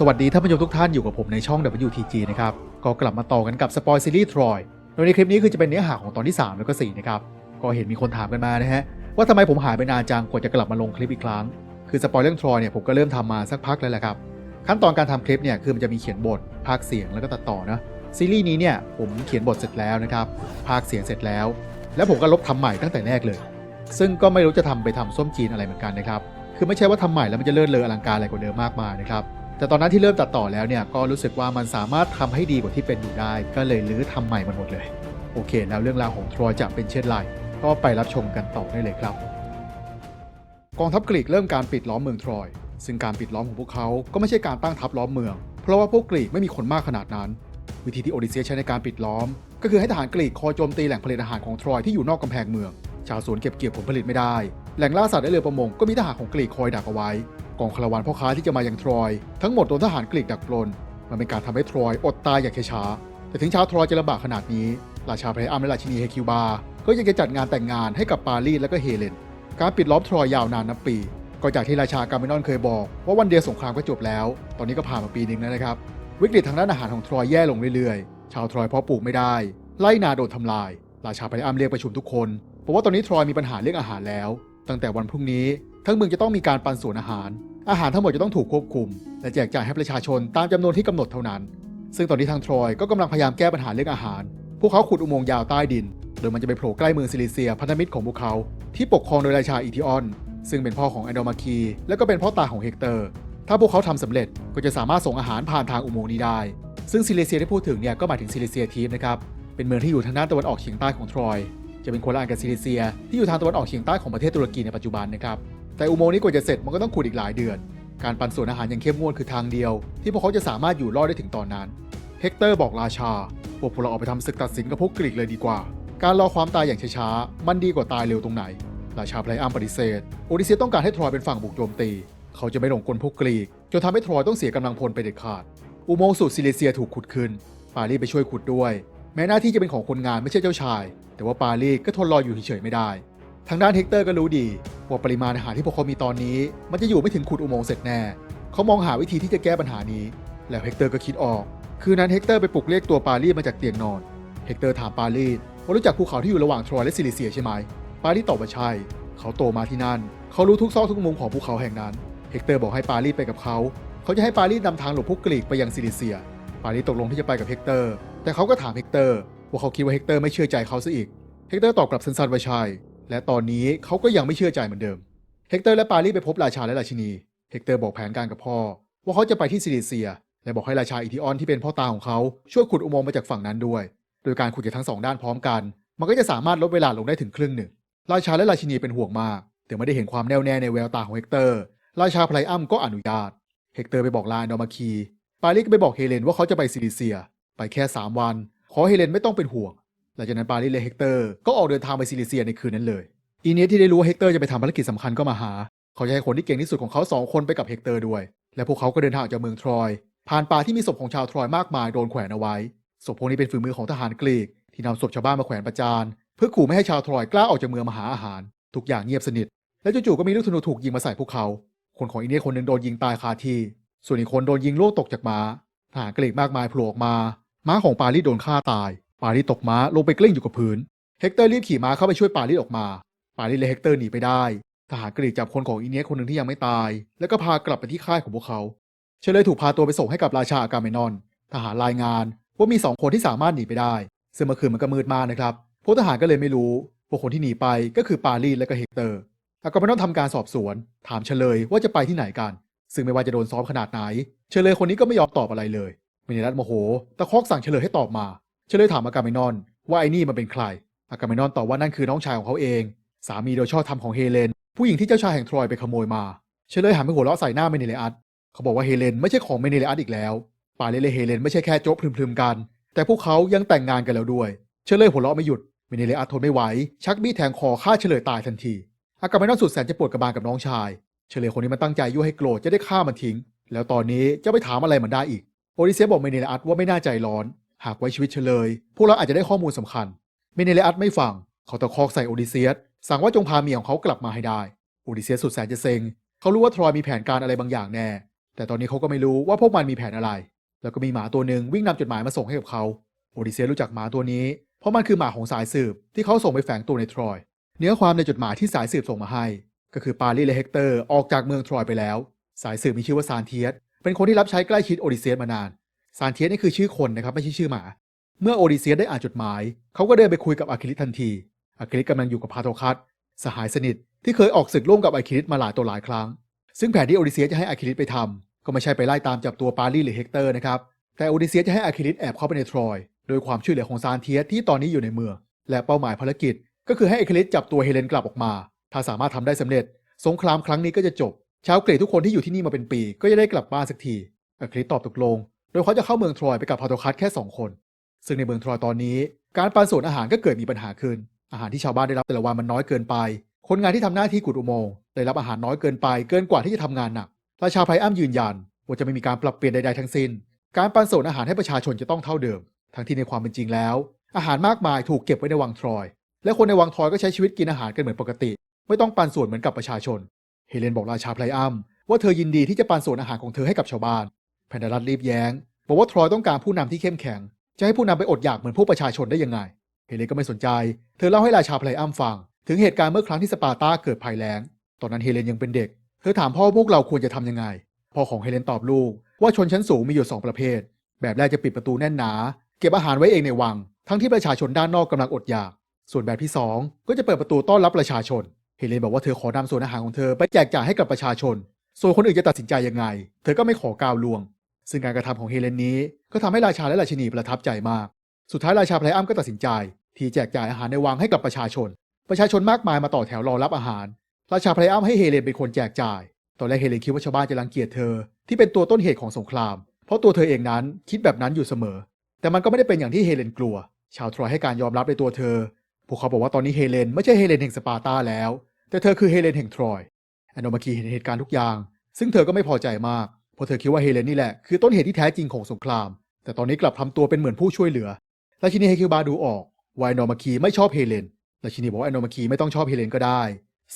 สวัสดีท่านผู้ชมทุกท่านอยู่กับผมในช่อง WTG นะครับ ก็กลับมาต่อกันกับสปอยซีรีส์ทรอยโดยในคลิปนี้คือจะเป็นเนื้อหาของตอนที่ 3 แล้วก็ 4 นะครับ ก็เห็นมีคนถามกันมานะฮะ ว่าทำไมผมหายไปนานจังกว่าจะกลับมาลงคลิปอีกครั้ง คือสปอยเรื่องทรอยเนี่ยผมก็เริ่มทำมาสักพักแล้วแหละครับ ขั้นตอนการทำคลิปเนี่ยคือมันจะมีเขียนบทพากเสียงแล้วก็ตัดต่อนะซีรีส์นี้เนี่ยผมเขียนบทเสร็จแล้วนะครับพากเสียงเสร็จแล้ว แล้วผมก็ลบทำใหม่ตั้งแต่แรกเลย ซึ่งก็ไม่รู้จะทำไปทำส้มจีนอะไรเหมือนกันนะครับคือไม่ใช่ว่าทำใหม่แล้วมันจะเลื่อนเลออลังการอะไรกว่าเดิมมากมายนะครับ แต่ตอนนั้นที่เริ่มตัดต่อแล้วเนี่ยก็รู้สึกว่ามันสามารถทำให้ดีกว่าที่เป็นอยู่ได้ ก็เลยรื้อทำใหม่มันหมดเลย โอเค แล้วเรื่องราวของทรอยจะเป็นเช่นไรก็ไปรับชมกันต่อได้เลยครับ กองทัพกรีกเริ่มการปิดล้อมเมืองทรอย ซึ่งการปิดล้อมของพวกเขาก็ไม่ใช่การตั้งทัพล้อมเมือง เพราะว่าพวกกรีกไม่มีคนมากขนาดนั้น วิธีที่โอดิเซียใช้ในการปิดล้อม ก็คือให้ทหารกรีกคอยโจมตีแหล่งผลิตอาหารของทรอยที่อยู่นอกกำแพงเมือง ชาวสวนเก็บเกี่ยวผลผลิตไม่ได้ แหล่งล่าสัตว์และเรือประมงก็มีทหารของกรีกคอยดักเอาไว้ กองคาราวานพ่อค้าที่จะมายังทรอย ทั้งหมดโดนทหารกรีกดักปล้น มันเป็นการทำให้ทรอยอดตายอย่างช้าแต่ถึงชาวทรอยจะลำบากขนาดนี้ ราชาไพรอัมและราชินีเฮคิวบา ก็ยังจะจัดงานแต่งงานให้กับปารีสและก็เฮเลน การปิดล้อมทรอยยาวนานนับปี ก็จากที่ราชากาเมนอนเคยบอก ว่าวันเดียวสงครามก็จบแล้ว ตอนนี้ก็ผ่านมาปีหนึ่งแล้วนะครับ วิกฤตทางด้านอาหารของทรอยแย่ลงเรื่อยๆ ชาวทรอยเพาะปลูกไม่ได้ ไล่นาโดนทำลาย ราชาไพรอัมเรียกประชุมทุกคนบอกว่าตอนนี้ทรอยมีปัญหาเรื่องอาหารแล้ว ตั้งแต่วันพรุ่งนี้ ทั้งเมืองจะต้องมีการปันส่วนอาหาร อาหารทั้งหมดจะต้องถูกควบคุม และแจกจ่ายให้ประชาชนตามจำนวนที่กำหนดเท่านั้น ซึ่งตอนนี้ทางทรอยก็กำลังพยายามแก้ปัญหาเรื่องอาหาร พวกเขาขุดอุโมงค์ยาวใต้ดิน โดยมันจะไปโผล่ใกล้เมืองซิลิเซีย พันธมิตรของพวกเขาที่ปกครองโดยราชาอีทิออน ซึ่งเป็นพ่อของแอนโดมาคี และก็เป็นพ่อตาของเฮกเตอร์ ถ้าพวกเขาทำสำเร็จก็จะสามารถส่งอาหารผ่านทางอุโมงค์นี้ได้ ซึ่งซิลิเซียที่พูดถึงเนี่ยก็หมายถึงซิลิเซียทีฟนะครับ เป็นเมืองที่อยู่ทางด้านตะวันออกเฉียงใต้ของทรอย จะเป็นคนละอันกับซิลิเซีย ที่อยู่ทางตะวันออกเฉียงใต้ของประเทศตุรกีในปัจจุบันนะครับ แต่อุโมงค์นี้กว่าจะเสร็จมันก็ต้องขุดอีกหลายเดือน การปันส่วนอาหารอย่างเข้มงวดคือทางเดียว ที่พวกเขาจะสามารถอยู่รอดได้ถึงตอนนั้น เฮกเตอร์บอกราชาพวกพวกเราออกไปทำศึกตัดสินกับพวกกรีกเลยดีกว่า การรอความตายอย่างช้าๆมันดีกว่าตายเร็วตรงไหน ราชาไพรอัมปฏิเสธ โอดิเซียต้องการให้ทรอยเป็นฝั่งบุกโจมตี เขาจะไม่หลงกลพวกกรีกจนทำให้ทรอยต้องเสียกำลังพลไปเด็ดขาด อุโมงค์สู่ซิลิเซียถูกขุดขึ้น ปารีสไปช่วยขุดด้วย แม้หน้าที่จะเป็นของคนงานไม่ใช่เจ้าชาย แต่ว่าปารีสก็ทนรออยู่เฉยๆไม่ได้ ทางด้านเฮกเตอร์ก็รู้ดีว่าปริมาณอาหารที่พวกเขามีตอนนี้ มันจะอยู่ไม่ถึงขุดอุโมงค์เสร็จแน่ เขามองหาวิธีที่จะแก้ปัญหานี้ แล้วเฮกเตอร์ก็คิดออก คืนนั้นเฮกเตอร์ไปปลุกเรียกตัวปารีสมาจากเตียงนอน เฮกเตอร์ถามปารีสว่ารู้จักภูเขาที่อยู่ระหว่างทรอยและซิลิเซียใช่ไหม ปารีสตอบว่าใช่ เขาโตมาที่นั่น เขารู้ทุกซอกทุกมุมของภูเขาแห่งนั้น เฮกเตอร์บอกให้ปารีสไปกับเขา เขาจะให้ปารีสนำทางหลบพวกกรีกไปยังซิลิเซีย ปารีสตกลงที่จะไปกับเฮกเตอร์ แต่เขาก็ถามเฮกเตอร์ว่าเขาคิดว่าเฮกเตอร์ไม่เชื่อใจเขาซะอีก เฮกเตอร์ตอบกลับสั้นๆว่าใช่ และตอนนี้เขาก็ยังไม่เชื่อใจเหมือนเดิม เฮกเตอร์และปารีสไปพบราชาและราชินี เฮกเตอร์บอกแผนการกับพ่อ ว่าเขาจะไปที่ซิลิเซีย และบอกให้ราชาอิทิออนที่เป็นพ่อตาของเขาช่วยขุดอุโมงค์มาจากฝั่งนั้นด้วย โดยการขุดจากทั้งสองด้านพร้อมกัน มันก็จะสามารถลดเวลาลงได้ถึงครึ่งหนึ่ง ราชาและราชินีเป็นห่วงมาก แต่ไม่ได้เห็นความแน่วแน่ในแววตาของเฮกเตอร์ ราชาไพรอัมก็อนุญาต เฮกเตอร์ไปบอกลาอนดอมาคี ปารีสก็ไปบอกเฮเลนว่าเขาจะไปซิลิเซีย ไปแค่ 3 วัน ขอเฮเลนไม่ต้องเป็นห่วง หลังจากนั้นปารีสและเฮกเตอร์ก็ออกเดินทางไปซิลิเซียในคืนนั้นเลย อีเนียสที่ได้รู้ว่าเฮกเตอร์จะไปทำภารกิจสำคัญก็มาหา เขาจะให้คนที่เก่งที่สุดของเขาสองคนไปกับเฮกเตอร์ด้วย และพวกเขาก็เดินทางออกจากเมืองทรอย ผ่านป่าที่มีศพของชาวทรอยมากมายโดนแขวนเอาไว้ ศพพวกนี้เป็นฝีมือของทหารกรีก ที่นำศพชาวบ้านมาแขวนประจานเพื่อขู่ไม่ให้ชาวทรอยกล้าออกจากเมืองมาหาอาหาร ทุกอย่างเงียบสนิท และจู่ๆก็มีลูกธนูถูกยิงมาใส่พวกเขา คนของอีเนียสคนหนึ่งโดนยิงตายคาที่ ส่วนอีกคนโดนยิงล่วงตกจากม้าทหารกรีกมากมายโผล่ออกมา ม้าของปารีสโดนฆ่าตาย ปารีสตกม้าลงไปกลิ้งอยู่กับพื้น เฮกเตอร์รีบขี่ม้าเข้าไปช่วยปารีสออกมา ปารีสและเฮกเตอร์หนีไปได้ ทหารกรีกจับคนของอีเนียสคนหนึ่งที่ยังไม่ตาย แล้วก็พากลับไปที่ค่ายของพวกเขาเชลเลยถูกพาตัวไปส่งให้กับราชาอากาเมนอน ทหารรายงานว่ามีสองคนที่สามารถหนีไปได้ ซึ่งเมื่อคืนมันก็มืดมากนะครับ พวกทหารก็เลยไม่รู้ว่าคนที่หนีไปก็คือปารีสและก็เฮกเตอร์อากาเมนอนทำการสอบสวน ถามเฉลยว่าจะไปที่ไหนกัน ซึ่งไม่ว่าจะโดนซ้อมขนาดไหน เฉลยคนนี้ก็ไม่ยอมตอบอะไรเลยมินิรัตโมโห ตะคอกสั่งเฉลยให้ตอบมา เฉลยถามอากาเมนอน ว่าไอ้นี่มันเป็นใคร อากาเมนอนตอบว่านั่นคือน้องชายของเขาเอง สามีโดยชอบธรรมของเฮเลน ผู้หญิงที่เจ้าชายแห่งทรอยไปขโมยมาเฉลยหันไปหัวเราะใส่หน้าเมเนเลอัสเขาบอกว่าเฮเลนไม่ใช่ของเมเนเลอัสอีกแล้วปาเลเลเฮเลนไม่ใช่แค่โจ๊กพลึมๆกัน แต่พวกเขายังแต่งงานกันแล้วด้วยเฉลยหัวเราะไม่หยุด เมเนเลอัสทนไม่ไหว ชักมีดแทงคอฆ่าเฉลยตายทันที อากาเมนอนสุดแสนจะปวดกระบาลกับน้องชาย เฉลยคนนี้มันตั้งใจยั่วให้โกรธจะได้ฆ่ามันทิ้ง แล้วตอนนี้จะไปถามอะไรมันได้อีก โอดิเซียบอกเมเนเลอัสว่าไม่น่าใจร้อน หากไว้ชีวิตเฉลย พวกเราอาจจะได้ข้อมูลสำคัญ เมเนเลอัสไม่ฟัง เขาตะคอกใส่โอดิเซียส สั่งว่าจงพาเมียของเขากลับมาให้ได้ โอดิเซียสสุดแสนจะเซ็ง เขารู้ว่าทรอยมีแผนการอะไรบางอย่างแน่ แต่ตอนนี้เขาก็ไม่รู้ว่าพวกมันมีแผนอะไร แล้วก็มีหมาตัวหนึ่งวิ่งนำจดหมายมาส่งให้กับเขา โอดิเซียสรู้จักหมาตัวนี้ เพราะมันคือหมาของสายสืบที่เขาส่งไปแฝงตัวในทรอย เนื้อความในจดหมายที่สายสืบส่งมาให้ ก็คือปารีและเฮกเตอร์ออกจากเมืองทรอยไปแล้ว สายสืบมีชื่อว่าซานเทียส เป็นคนที่รับใช้ใกล้ชิดโอดิเซียสมานาน ซานเทียสนี่คือชื่อคนนะครับไม่ใช่ชื่อหมา เมื่อโอดิเซียสได้อ่านจดหมาย เขาก็เดินไปคุยกับอาคิลิสทันทีอาคิลิสกำลังอยู่กับพาโทคัสสหายสนิทที่เคยออกศึกร่วมกับอาคิลิสมาหลายตัวหลายครั้ง ซึ่งแผนที่โอดิเซียสจะให้อาคิลิสไปทำก็ไม่ใช่ไปไล่ตามจับตัวปารีสหรือเฮกเตอร์นะครับแต่โอดิเซียสจะให้อาคิลิสแอบเข้าไปในทรอยโดยความช่วยเหลือของซานเทียสที่ตอนนี้อยู่ในเมืองและเป้าหมายภารกิจ ก็คือให้อาคิลิสจับตัวเฮเลนกลับออกมา ถ้าสามารถทำได้สำเร็จ สงครามครั้งนี้ก็จะจบชาวเกรดทุกคนที่อยู่ที่นี่มาเป็นปี ก็จะได้กลับบ้านสักทีอาคิลิสตอบตกลง โดยเขาจะเข้าเมืองทรอยไปกับพาโทคัสแค่สองคน ซึ่งในเมืองทรอยตอนนี้ การปันส่วนอาหารก็เกิดมีปัญหาขึ้น อาหารที่ชาวบ้านได้รับแต่ละวันมันน้อยเกินไป คนงานที่ทำหน้าที่ขุดอุโมงค์ได้รับอาหารน้อยเกินไป เกินกว่าที่จะทำงานหนักราชาไพรอัมยืนยันว่าจะไม่มีการปรับเปลี่ยนใดๆทั้งสิ้น การปันส่วนอาหารให้ประชาชนจะต้องเท่าเดิม ทั้งที่ในความเป็นจริงแล้ว อาหารมากมายถูกเก็บไว้ในวังทรอย และคนในวังทรอยก็ใช้ชีวิตกินอาหารกันเหมือนปกติ ไม่ต้องปันส่วนเหมือนกับประชาชน เฮเลนบอกราชาไพรอัมว่าเธอยินดีที่จะปันส่วนอาหารของเธอให้กับชาวบ้าน นดารัตรีบแย้ง บอกว่าทรอยต้องการผู้นำที่เข้มแข็ง จะให้ผู้นำไปอดอยากเหมือนพวกประชาชนได้ยังไง เฮเลนก็ไม่สนใจ เธอเล่าให้ราชาไพรอัมฟัง ถึงเหตุการณ์เมื่อครั้งที่สปาร์ตาเกิดภัยแล้ง ตอนนั้นเฮเลนยังเป็นเด็ก เธอถามพ่อว่าพวกเราควรจะทํำยังไง พ่อของเฮเลนตอบลูกว่าชนชั้นสูงมีอยู่สองประเภท แบบแรกจะปิดประตูแน่นหนา เก็บอาหารไว้เองในวัง ทั้งที่ประชาชนด้านนอกกำลังอดอยาก ส่วนแบบที่สองก็จะเปิดประตูต้อนรับประชาชน เฮเลนบอกว่าเธอขอนำส่วนอาหารของเธอไปแจกจ่ายให้กับประชาชน ส่วนคนอื่นจะตัดสินใจยังไง เธอก็ไม่ขอกาวลวง ซึ่งการกระทำของเฮเลนนี้ก็ทำให้ราชาและราชินีประทับใจมาก สุดท้ายราชาไพรอัมก็ตัดสินใจ ที่แจกจ่ายอาหารในวังให้กับประชาชน ประชาชนมากมายมาต่อแถวรอรับอาหาร ราชาไพรอัมให้เฮเลนเป็นคนแจกจ่าย ตอนแรกเฮเลนคิดว่าชาวบ้านจะรังเกียจเธอที่เป็นตัวต้นเหตุของสงคราม เพราะตัวเธอเองนั้นคิดแบบนั้นอยู่เสมอ แต่มันก็ไม่ได้เป็นอย่างที่เฮเลนกลัว ชาวทรอยให้การยอมรับในตัวเธอ พวกเขาบอกว่าตอนนี้เฮเลนไม่ใช่เฮเลนแห่งสปาร์ตาแล้ว แต่เธอคือเฮเลนแห่งทรอยแอนโนมาคีเห็นเหตุการณ์ทุกอย่าง ซึ่งเธอก็ไม่พอใจมาก เพราะเธอคิดว่าเฮเลนนี่แหละคือต้นเหตุที่แท้จริงของสงคราม แต่ตอนนี้กลับทำตัวเป็นเหมือนผู้ช่วยเหลือ ราชินีเฮคิวบาดูออกวาแอนโนมาคีไม่ชอบเฮเลน ราชินีบอกว่าแอนโนมาคีไม่ต้องชอบเฮเลนก็ได้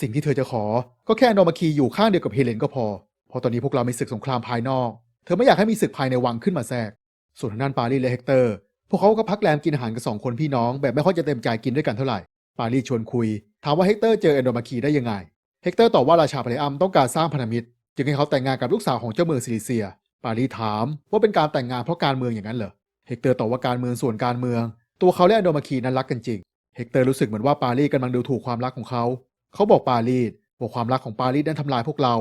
สิ่งที่เธอจะขอ ก็แค่แอนโนมาคีอยู่ข้างเดียวกับเฮเลนก็พอ เพราะตอนนี้พวกเรามีศึกสงครามภายนอก เธอไม่อยากให้มีศึกภายในวังขึ้นมาแทรก ส่วนทางด้านปารีสและเฮกเตอร์ พวกเขาก็พักแรมกินอาหารกันสองคนพี่น้องแบบไม่ค่อยจะเต็มใจกินด้วยกันเท่าไหร่ ปารีสชวนคุย ถามว่าเฮกเตอร์เจอแอนโดมาคีได้ยังไง เฮกเตอร์ตอบว่าราชาพาเลอัมต้องการสร้างพันธมิตร จึงให้เขาแต่งงานกับลูกสาวของเจ้าเมืองซิลิเซีย ปารีถามว่าเป็นการแต่งงานเพราะการเมืองอย่างนั้นเหรอ เฮกเตอร์ตอบว่าการเมืองส่วนการเมือง ตัวเขาและอโดมาคีนั้นรักกันจริง เฮกเตอร์รู้สึกเหมือนว่าปารีกำลังดูถูกความรักของเขา เขาบอกปารีสว่าความรักของปารีนั้นทำลายพวกเรา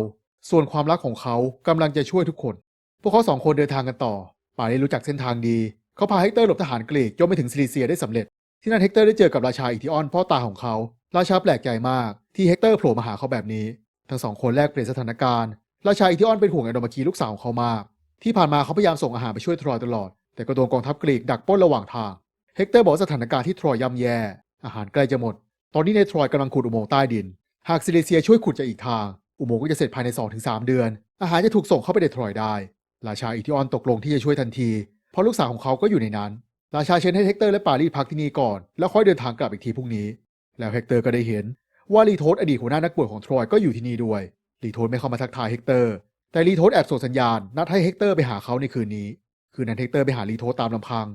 ส่วนความรักของเขากำลังจะช่วยทุกคน พวกเขาสองคนเดินทางกันต่อ ปารีรู้จักเส้นทางดี เขาพาเฮกเตอร์หลบทหารกรีกจนไปถึงซิลิเซียได้สำเร็จ ที่นั่นเฮกเตอร์ได้เจอกับราชาอิทิออนพ่อตาของเขา ราชาแปลกใจมากที่เฮกเตอร์โผล่มาหาเขาแบบนี้ ทั้งสองคนแลกเปลี่ยนสถานการณ์ ราชาอิทิออนเป็นห่วงแอนโดมาคีลูกสาวของเขามากที่ผ่านมาเขาพยายามส่งอาหารไปช่วยทรอยตลอด แต่ก็โดนกองทัพกรีกดักปล้นระหว่างทาง เฮกเตอร์บอกสถานการณ์ที่ทรอยย่ำแย่ อาหารใกล้จะหมด ตอนนี้ในทรอยกำลังขุดอุโมงค์ใต้ดิน หากซิลิเซียช่วยขุดจากอีกทาง อุโมงค์ก็จะเสร็จภายใน 2-3 เดือน อาหารจะถูกส่งเข้าไปในทรอยได้ ราชาอิทิออนตกลงที่จะช่วยทันที เพราะลูกสาวของเขาก็อยู่ในนั้น ราชาเชิญให้เฮกเตอร์และปารีสพักที่นี่ก่อน แล้วค่อยเดินทางกลับอีกทีพรุ่งนี้ แล้วเฮกเตอร์ก็ได้เห็นว่าลีโทสอดีตหัวหน้านักบวชของทรอยก็อยู่ที่นี่ด้วย ลีโทสไม่เข้ามาทักทายเฮกเตอร์ แต่ลีโทสแอบส่งสัญญาณนัดให้เฮกเตอร์ไปหาเขาในคืนนี้ คืนนั้นเฮกเตอร์ไปหาลีโทสตามลำพัง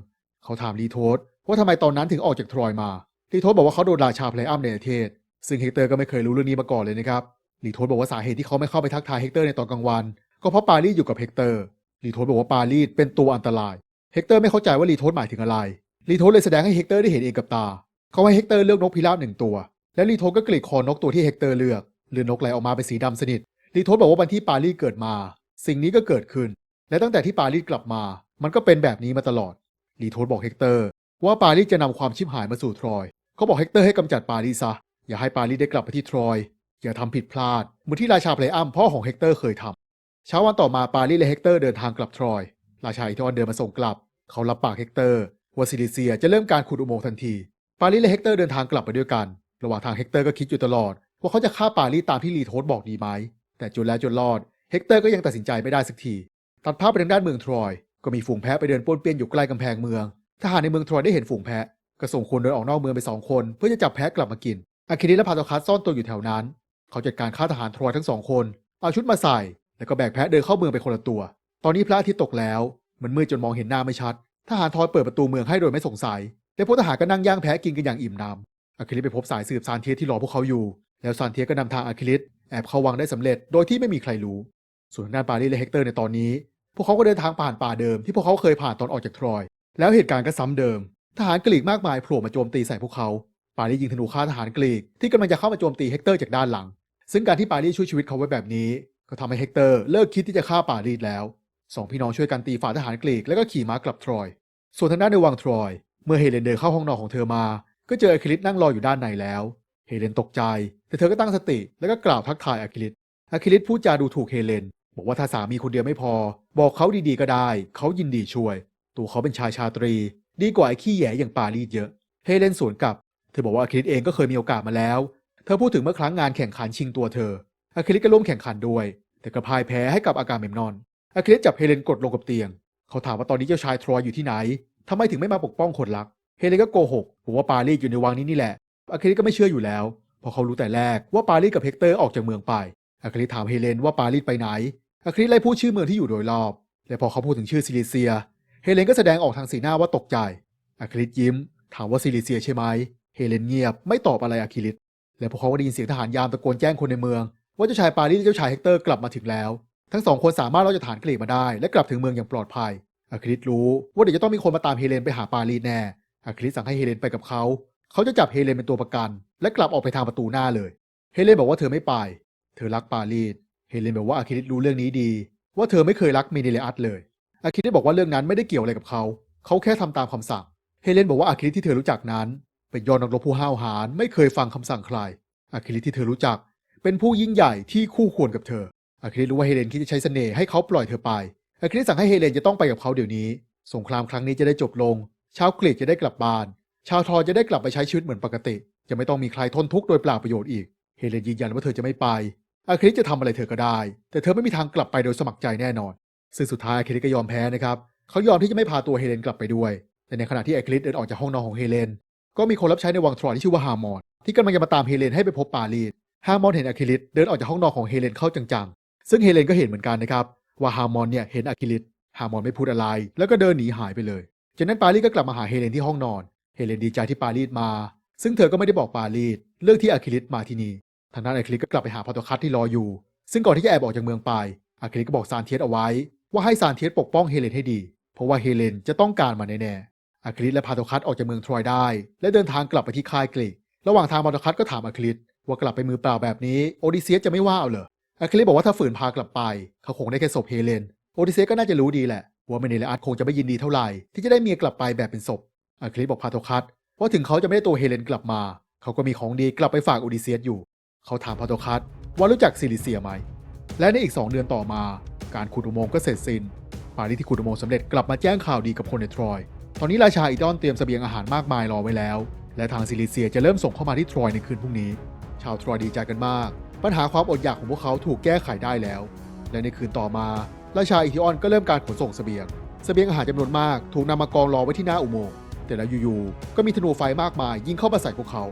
เขาถามลีโทสว่าทำไมตอนนั้นถึงออกจากทรอยมา ลีโทสบอกว่าเขาโดนราชาเพลย์อัมในประเทศ ซึ่งเฮกเตอร์ก็ไม่เคยรู้เรื่องนี้มาก่อนเลยนะครับลีโทสบอกว่าสาเหตุที่เขาไม่เข้าไปทักทายเฮกเตอร์ในตอนกลางวัน ก็เพราะปารีสอยู่กับเฮกเตอร์ลีโทสบอกว่าปารีสเป็นตัวอันตรายเฮกเตอร์ไม่เข้าใจว่าลีโทสหมายถึงอะไรลีโทสเลยแสดงให้เฮกเตอร์ได้เห็นเองกับตา เขาให้เฮกเตอร์เลือกนกพิราบหนึ่งตัว และลีโทสก็กรีดคอนกตัวที่เฮกเตอร์เลือก เลือนนกไหลออกมาเป็นสีดำสนิทลีโทสบอกว่าวันที่ปารีสเกิดมา สิ่งนี้ก็เกิดขึ้น และตั้งแต่ที่ปารีสกลับมา มันก็เป็นแบบนี้มาตลอดลีโทสบอกเฮกเตอร์ ว่าปารีสจะนำความชิบหายมาสู่ทรอยเขาบอกเฮกเตอร์ให้กำจัดปารีสซะอย่าให้ปารีสได้กลับไปที่ทรอย อย่าทำผิดพลาดเหมือนที่ราชาเพลอัมพ่อของเฮกเตอร์เคยทำเช้าวันต่อมาปารีสและเฮกเตอร์เดินทางกลับทรอย ราชาอิทอนเดินมาส่งกลับ เขารับปากเฮกเตอร์ว่าซิลิเซียจะเริ่มการขุดอุโมงค์ทันที ปารีสและเฮกเตอร์เดินทางกลับไปด้วยกัน ระหว่างทางเฮกเตอร์ก็คิดอยู่ตลอด ว่าเขาจะฆ่าปารีสตามที่ลีโทสบอกดีไหม แต่จนแล้วจนรอด เฮกเตอร์ก็ยังตัดสินใจไม่ได้สักที ตัดภาพไปทางด้านเมืองทรอย ก็มีฝูงแพะไปเดินป้วนเปี้ยนอยู่ใกล้กำแพงเมือง ทหารในเมืองทรอยได้เห็นฝูงแพะ ก็ส่งคนเดินออกนอกเมืองไปสองคน เพื่อจะจับแพะกลับมากิน อาคิริและพาโตคัสซ่อนตัวอยู่แถวนั้น เขาจัดการฆ่าทหารทรอยทั้งสองคน เอาชุดมาใส่ แล้วก็แบกแพะเดินเข้าเมืองไปคนละตัว ตอนนี้พระอาทิตย์ตกแล้ว มันมืดจนมองเห็นหน้าไม่ชัด ทหารทรอยเปิดประตูเมืองให้โดยไม่สงสัย และพวกทหารก็นั่งย่างแพะกินกันอย่างอิ่มหนำอะคิลิไปพบสายสืบซานเทียที่รอพวกเขาอยู่ แล้วซานเทียก็นำทางอะคิลิสแอบเข้าวังได้สำเร็จโดยที่ไม่มีใครรู้ ส่วนทางด้านปารีและเฮกเตอร์ในตอนนี้ พวกเขาก็เดินทางผ่านป่าเดิมที่พวกเขาเคยผ่านตอนออกจากทรอย แล้วเหตุการณ์ก็ซ้ำเดิม ทหารกรีกมากมายโผล่มาโจมตีใส่พวกเขาปารียิงธนูฆ่าทหารกรีกที่กำลังจะเข้ามาโจมตีเฮกเตอร์จากด้านหลัง ซึ่งการที่ปารีช่วยชีวิตเขาไว้แบบนี้ ก็ทำให้เฮกเตอร์เลิกคิดที่จะฆ่าปารีแล้วสองพี่น้องช่วยกันตีฝ่าทหารกรีกแล้วก็ขี่ม้ากลับทรอย ส่วนทางด้านในวังทรอย เมื่อเฮเลนเดินเข้าห้องนอนของเธอมา ก็เจออะคิลิสนั่งรออยู่ด้านในแล้ว เฮเลนตกใจ แต่เธอก็ตั้งสติแล้วก็กล่าวทักทายอะคิลิสอะคิลิสพูดจาดูถูกเฮเลน บอกว่าถ้าสามีคนเดียวไม่พอ บอกเขาดีๆก็ได้ เขายินดีช่วย ตัวเขาเป็นชายชาตรี ดีกว่าไอ้ขี้แย่อย่างปารีสเยอะ เฮเลนสวนกลับ เธอบอกว่าอะคิลิสเองก็เคยมีโอกาสมาแล้ว เธอพูดถึงเมื่อครั้งงานแข่งขันชิงตัวเธออะคิลิสก็ร่วมแข่งขันด้วย แต่ก็พ่ายแพ้ให้กับอาการเมมนอนอะคิลิสจับเฮเลนกดลงกับเตียง เขาถามว่าตอนนี้เจ้าชายทรอยอยู่ที่ไหนทำไมถึงไม่มาปกป้องคนรัก เฮเลนก็โกหกบอกว่าปารีสอยู่ในวังนี้นี่แหละอะคิลิสก็ไม่เชื่ออยู่แล้ว เพราะเขารู้แต่แรกว่าปารีสกับเฮกเตอร์ออกจากเมืองไปอะคิลิสถามเฮเลนว่าปารีสไปไหนอะคิลิสไล่พูดชื่อเมืองที่อยู่โดยรอบ และพอเขาพูดถึงชื่อซิลิเซีย เฮเลนก็แสดงออกทางสีหน้าว่าตกใจอะคิลิสยิ้ม ถามว่าซิลิเซียใช่ไหมเฮเลนเงียบไม่ตอบอะไรอะคิลิสและพวกเขาก็ได้ยินเสียงทหารยามตะโกนแจ้งคนในเมือง ว่าเจ้าชายปารีสและเจ้าชายเฮกเตอร์กลับมาถึงแล้ว ทั้งสองคนสามารถรอดจากฐานกรีกมาได้ และกลับถึงเมืองอย่างปลอดภัยอะคิลิสรู้ว่าเดี๋ยวจะต้องมีคนมาตามเฮเลนไปหาปารีสแน่อะคิลิสสั่งให้เฮเลนไปกับเขา เขาจะจับเฮเลนเป็นตัวประกัน และกลับออกไปทางประตูหน้าเลย เฮเลนบอกว่าเธอไม่ไป เธอรักปารีส เฮเลนบอกว่าอะคิลิสรู้เรื่องนี้ดี ว่าเธอไม่เคยรักมเนเลอัสเลยอะคิลิสบอกว่าเรื่องนั้นไม่ได้เกี่ยวอะไรกับเขา เขาแค่ทำตามคำสั่ง เฮเลนบอกว่าอะคิลิสที่เธอรู้จักนั้น เป็นยอดนักรบผู้ห้าวหาญไม่เคยฟังคำสั่งใครอะคิลิสที่เธอรู้จัก เป็นผู้ยิ่งใหญ่ที่คู่ควรกับเธออะคิลิสรู้ว่าเฮเลนคิดจะใช้เสน่ห์ให้เขาปล่อยเธอไปอะคิลิสสั่งให้เฮเลนจะต้องไปกับเขาเดี๋ยวนี้ สงครามครั้งนี้จะได้จบลง ชาวกรีกจะได้กลับบ้าน ชาวทอจะได้กลับไปใช้ชีวิตเหมือนปกติ จะไม่ต้องมีใครทนทุกข์โดยเปล่าประโยชน์อีก เฮเลนยืนยันว่าเธอจะไม่ไปอะคิลิสจะทำอะไรเธอก็ได้ แต่เธอไม่มีทางกลับไปโดยสมัครใจแน่นอน ซึ่งสุดท้ายอะคิลิสก็ยอมแพ้นะครับ เขายอมที่จะไม่พาตัวเฮเลนกลับไปด้วย แต่ในขณะที่อะคิลิสเดินออกจากห้องนอนของเฮเลน ก็มีคนรับใช้ในวังทรอยที่ชื่อว่าฮาร์มอนที่กำลังจะมาตามเฮเลนให้ไปพบปารีส ฮาร์มอนเห็นอะคิลิสเดินออกจากห้องนอนของเฮเลนเข้าจังๆ ซึ่งเฮเลนก็เห็นเหมือนกันนะครับว่าฮาร์มอนเนี่ยเห็นอะคิลิสฮาร์มอนไม่พูดอะไร แล้วก็เดินหนีหายไปเลย จากนั้นปารีสก็กลับมาหาเฮเลนที่ห้องนอน เฮเลนดีใจที่ปารีสมา ซึ่งเธอก็ไม่ได้บอกปารีสเรื่องที่อะคิลิสมาที่นี่ทางด้านอะคิลิสก็กลับไปหาพาโตคัสที่รออยู่ ซึ่งก่อนที่จะแอบออกจากเมืองไปอะคิลิสก็บอกซานเทียสเอาไว้ ว่าให้ซานเทียสปกป้องเฮเลนให้ดี เพราะว่าเฮเลนจะต้องการมาแน่ๆอะคิลิสและพาโตคัสออกจากเมืองทรอยได้ และเดินทางกลับไปที่ค่ายกรีกระหว่างทางพาโตคัสก็ถามอะคิลิสว่ากลับไปมือเปล่าแบบนี้โอดิเซียสจะไม่ว่าเอาเหรออะคิลิสบอกว่าถ้าฝืนพากลับไป เขาคงได้แค่ศพเฮเลนโอดิเซียสก็น่าจะรู้ดีแหละว่าเมเนเลอัสคงจะไม่ยินดีเท่าไหร่ที่จะได้เมียกลับไปแบบเป็นศพอะคิลิสบอกพาโตคัส ว่าถึงเขาจะไม่ได้ตัวเฮเลนกลับมา เขาก็มีของดีกลับไปฝากโอดิเซียสอยู่ เขาถามพาโตคัสว่ารู้จักซิลิเซียไหม และในอีก 2 เดือนต่อมา การขุดอุโมงค์ก็เสร็จสิ้นปารีสที่ขุดอุโมงค์สำเร็จกลับมาแจ้งข่าวดีกับคนในทรอย ตอนนี้ราชาอีดอนเตรียมเสบียงอาหารมากมายรอไว้แล้ว และทางซิลิเซียจะเริ่มส่งเข้ามาที่ทรอยในคืนพรุ่งนี้ ชาวทรอยดีใจกันมาก ปัญหาความอดอยากของพวกเขาถูกแก้ไขได้แล้ว และในคืนต่อมาราชาอีทิออนก็เริ่มการขนส่งเสบียงเสบียงอาหารจำนวนมากถูกนำมากองรอไว้ที่หน้าอุโมงค์ แต่แล้วอยู่ๆก็มีธนูไฟมากมายยิงเข้ามาใส่พวกเขา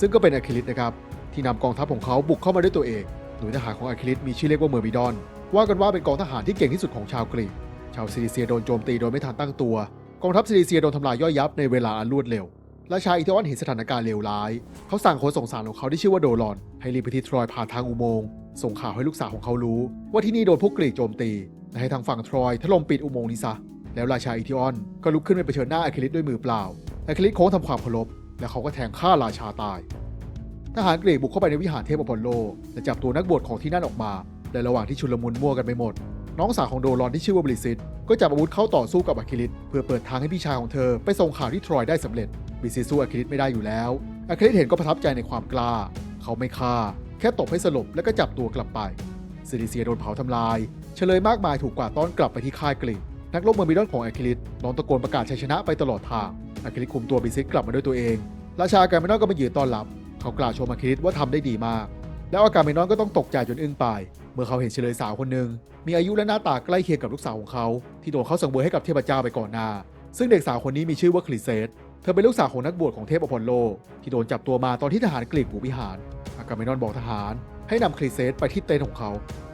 ซึ่งก็เป็นอะคิลิสนะครับที่นำกองทัพของเขาบุกเข้ามาด้วยตัวเอง หน่วยทหารของอะคิลิสมีชื่อเรียกว่าเมอร์บิดอน ว่ากันว่าเป็นกองทหารที่เก่งที่สุดของชาวกรีก ชาวซิลิเซียโดนโจมตีโดยไม่ทันตั้งตัว กองทัพซิลิเซียโดนทำลายย่อยยับในเวลาอันรวดเร็วราชายอิทออนเห็นสถานการณ์เลวร้าย เขาสั่งคนส่งสารของเขาที่ชื่อว่าโดรอน ให้รีบไปที่ทรอยผ่านทางอุโมงค์ ส่งข่าวให้ลูกสาวของเขารู้ ว่าที่นี่โดนพวกกรีกโจมตีและให้ทางฝั่งทรอยถล่มปิดอุโมงค์นี้ซะ แล้วราชาอิทิออนก็ลุกขึ้นไปเผชิญหน้าอะคิลิสด้วยมือเปล่าอะคิลิสโค้งทำความเคารพและเขาก็แทงฆ่าราชาตายทหารกรีกบุกเข้าไปในวิหารเทพอพอลโลและจับตัวนักบวชของที่นั่นออกมาในระหว่างที่ชุลมุนมั่วกันไปหมด น้องสาวของโดรอนที่ชื่อว่าบริซิสก็จับอาวุธเข้าต่อสู้กับอะคิลิสเพื่อเปิดทางให้พี่ชายของเธอไปส่งข่าวที่ทรอยได้สำเร็จบริซิสสู้อะคิลิสไม่ได้อยู่แล้วอะคิลิสเห็นก็ประทับใจในความกล้า เขาไม่ฆ่า แค่ตบให้สลบแล้วก็จับตัวกลับไปซิลิเซียโดนเผาทำลาย เฉลยมากมายถูกกวาดต้อนกลับไปที่ค่ายกรีก นักรบเมืองมิดอนของอะคิลิสร้องตะโกนประกาศชัยชนะไปตลอดทางอะคิลิสคุมตัวบิซิสกลับมาด้วยตัวเอง ราชาการเมนอนก็มายืนต้อนรับ เขากล่าวชมอะคิลิสว่าทำได้ดีมาก แล้วอาการเมนอนก็ต้องตกใจจนอึ้งไป เมื่อเขาเห็นเฉลยสาวคนหนึ่งมีอายุและหน้าตาใกล้เคียงกับลูกสาวของเขา ที่โดนเขาสังเวยให้กับเทพเจ้าไปก่อนหน้า ซึ่งเด็กสาวคนนี้มีชื่อว่าคลิเซสเธอเป็นลูกสาวของนักบวชของเทพอพอลโล ที่โดนจับตัวมาตอนที่ทหารกรีกบุกวิหารอากาเมนอนบอกทหาร ให้นำคลีเซสไปที่เต็นท์ของเขา